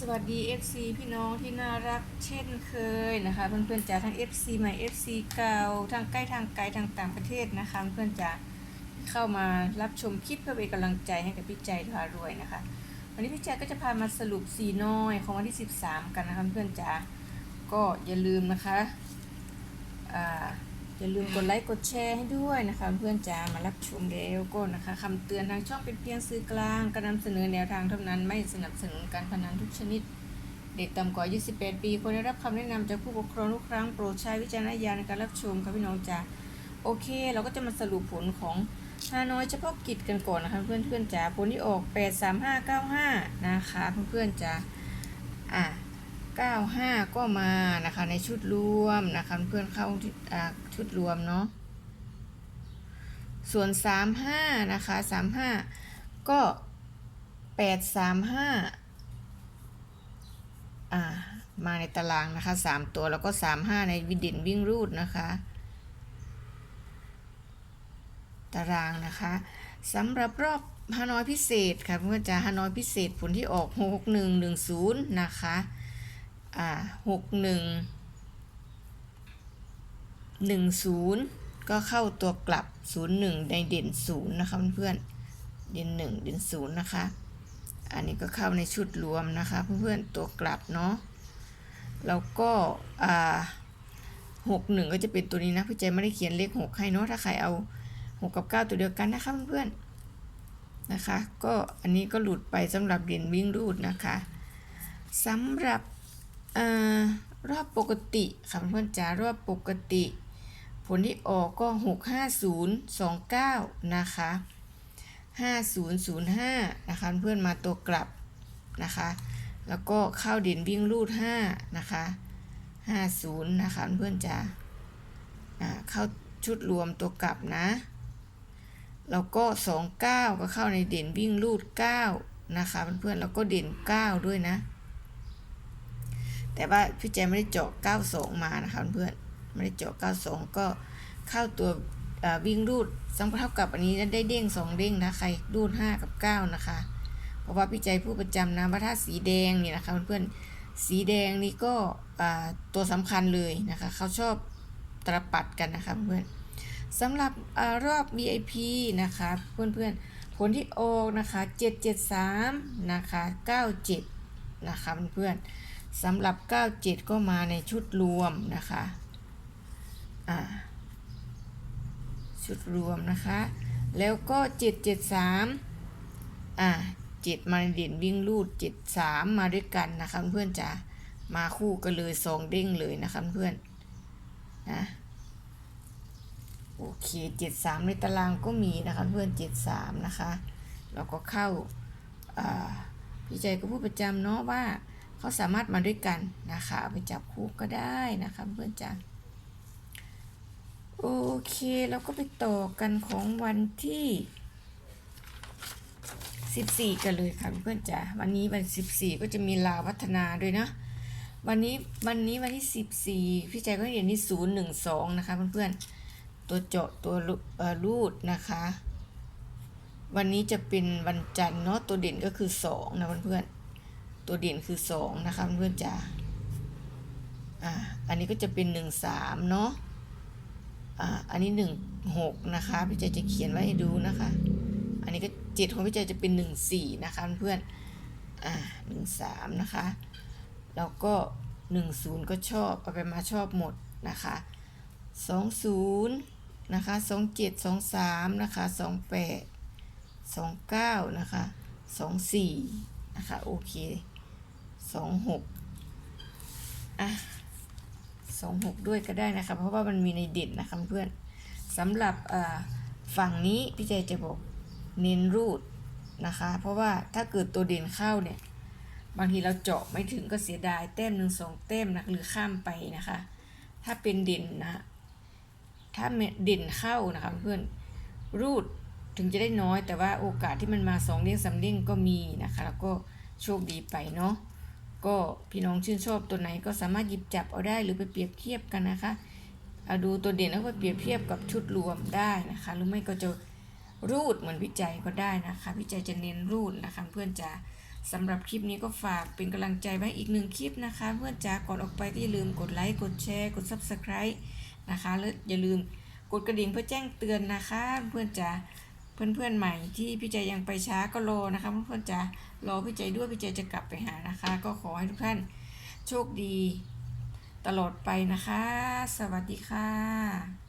สวัสดี FC พี่น้องที่น่ารักเช่นเคยนะคะเพื่อนๆจากทั้ง FC ใหม่ FC เก่าทางใกล้ทางไกลทางต่างประเทศนะคะเพื่อนๆจะเข้ามารับชมคลิปเพื่อเป็นกำลังใจให้กับพี่ใจพารวยนะคะ วันนี้พี่ใจก็จะพามาสรุปสีน้อยของวันที่ 13 กันนะคะเพื่อนๆจ๋าก็อย่าลืมนะคะอ่า อย่าลืมกดไลค์กดแชร์ให้ด้วยนะคะเพื่อนจ๋ามารับชมแล้วก็นะคะคำเตือนทางช่องเป็นเพียงสื่อกลางการนำเสนอแนวทางเท่านั้นไม่สนับสนุนการพนันทุกชนิด เด็กต่ำกว่า28ปีควรได้รับคำแนะนำจากผู้ปกครองทุกครั้งโปรดใช้วิจารณญาณในการรับชมค่ะพี่น้องจ๋าโอเค เราก็จะมาสรุปผลของฮานอยเฉพาะกิจกันก่อนนะคะเพื่อนเพื่อนๆจ๋าผลที่ออก 83595 นะคะเพื่อนๆจ๋าอะ 95 ก็มานะคะในชุดรวมนะคะเพื่อนเข้าชุดรวมเนาะส่วน 35 นะคะ 35 ก็ 835 อ่า มาในตารางนะคะ 3 ตัวแล้วก็ 35 ในวิดินวิ่งรูดนะคะ ตารางนะคะสำหรับรอบฮานอยพิเศษค่ะเพื่อนจะฮานอยพิเศษผลที่ออก 6110 นะคะ อ่า61 10ก็เข้าตัวกลับ01ในเด่น0นย์นะคะเพื่อนเด่น1เด่น0นย์นะคะ อันนี้ก็เข้าในชุดรวมนะคะเพื่อนๆตัวกลับเนาะแล้วก็อ่าหกหนึ่งก็จะเป็นตัวนี้นะพี่ใจไม่ได้เขียนเลขหกให้เนาะถ้าใครเอาหกกับเก้าตัวเดียวกันนะคะเพื่อนๆนะคะ ก็อันนี้ก็หลุดไปสำหรับเด่นวิ่งรูดนะคะสำหรับ รอบปกติค่ะเพื่อนจ๋ารอบปกติ ผลที่ออกก็หกห้าศูนย์สองเก้านะคะ 5005 นะคะเพื่อนมาตัวกลับนะคะ แล้วก็เข้าเด่นวิ่งรูด 5 นะคะ 50 นะคะเพื่อนจะอ่าเข้าชุดรวมตัวกลับนะ แล้วก็ 29 ก็เข้าในเด่นวิ่งรูด 9 นะคะเพื่อนๆแล้วก็เด่น 9 ด้วยนะ แต่ว่าพี่แจไม่ได้เจาะ92 มานะคะเพื่อนไม่ได้เจาะ92 ก็เข้าตัววิ่งรูดสัมเท่ากับอันนี้ได้เด้งสองเด้งนะใครรูดห้ากับเก้านะคะ เพราะว่าพี่ใจผู้ประจำนะว่าถ้าสีแดงนี่นะคะเพื่อนๆสีแดงนี่ก็ตัวสำคัญเลยนะคะเขาชอบตรปัดกันนะคะเพื่อนสำหรับอรอบ VIP นะคะเพื่อนๆผลที่ออกนะคะ773นะคะ97นะคะเพื่อนๆ สำหรับ 97 ก็มาในชุดรวมนะคะอ่าชุดรวมนะคะ แล้วก็ 773อ่า7มาเด่นวิ่งรูด 73 มาด้วยกันนะคะเพื่อนจ๋ามาคู่กันเลยสองเด้งเลยนะคะเพื่อนนะโอเค 73 ในตารางก็มีนะคะเพื่อน 73 นะคะ แล้วก็เข้าพี่ใจก็พูดประจำเนาะว่า เขาสามารถมาด้วยกันนะคะเอาไปจับคู่ก็ได้นะคะเพื่อนจ๋าโอเคเราก็ไปต่อกันของวันที่ 14 กันเลยค่ะเพื่อนจ๋าวันนี้วัน 14 ก็จะมีลาวพัฒนาด้วยนะวันนี้วันนี้วันที่ 14 พี่ใจก็เรียนที่012นะคะเพื่อนๆตัวเจาะตัวรูดนะคะ วันนี้จะเป็นวันจันทร์เนาะตัวเด่นก็คือ2นะเพื่อนๆ ตัวเด่นคือ 2 นะคะเพื่อนจ๋าอ่าอันนี้ก็จะเป็น 13 เนาะอ่าอันนี้หนึ่งหกนะคะ พี่เจจะเขียนไว้ให้ดูนะคะ อันนี้ก็เจ็ดของพี่เจจะเป็นหนึ่งสี่นะคะเพื่อนอ่าหนึ่งสามนะคะ แล้วก็หนึ่งศูนย์ก็ชอบเอาไปมาชอบหมดนะคะสองศูนย์นะคะสองเจ็ดสองสามนะคะสองแปดสองเก้านะคะสองสี่นะคะโอเค สองหกอะสองหกด้วยก็ได้นะคะ เพราะว่ามันมีในเด่นนะคะเพื่อนสำหรับฝั่งนี้พี่ใจจะบอกเน้นรูดนะคะ เพราะว่าถ้าเกิดตัวเด่นเข้าเนี่ย บางทีเราเจาะไม่ถึงก็เสียดายแต้มหนึ่งสองแต้มนะหรือข้ามไปนะคะ ถ้าเป็นเด่นนะ ถ้าเด่นเข้านะคะเพื่อนรูดถึงจะได้น้อยแต่ว่าโอกาสที่มันมาสองเด้งสามเด้งก็มีนะคะ แล้วก็โชคดีไปเนาะ ก็พี่น้องชื่นชอบตัวไหนก็สามารถหยิบจับเอาได้หรือไปเปรียบเทียบกันนะคะเอาดูตัวเด่นแล้วก็เปรียบเทียบกับชุดรวมได้นะคะ หรือไม่ก็จะรูดเหมือนวิจัยก็ได้นะคะ วิจัยจะเน้นรูดนะคะ เพื่อนจะสำหรับคลิปนี้ก็ฝากเป็นกำลังใจไว้อีกหนึ่งคลิปนะคะ เพื่อนจ๋าก่อนออกไปก็อย่าลืมกดไลค์กดแชร์กด Subscribe นะคะแล้วอย่าลืมกดกระดิ่งเพื่อแจ้งเตือนนะคะ เพื่อนจ๋า เพื่อนเพื่อนๆใหม่ที่พี่ใจยังไปช้าก็รอนะคะเพื่อนๆจะรอพี่ใจด้วยพี่ใจจะกลับไปหานะคะ ก็ขอให้ทุกท่านโชคดี ตลอดไปนะคะ สวัสดีค่ะ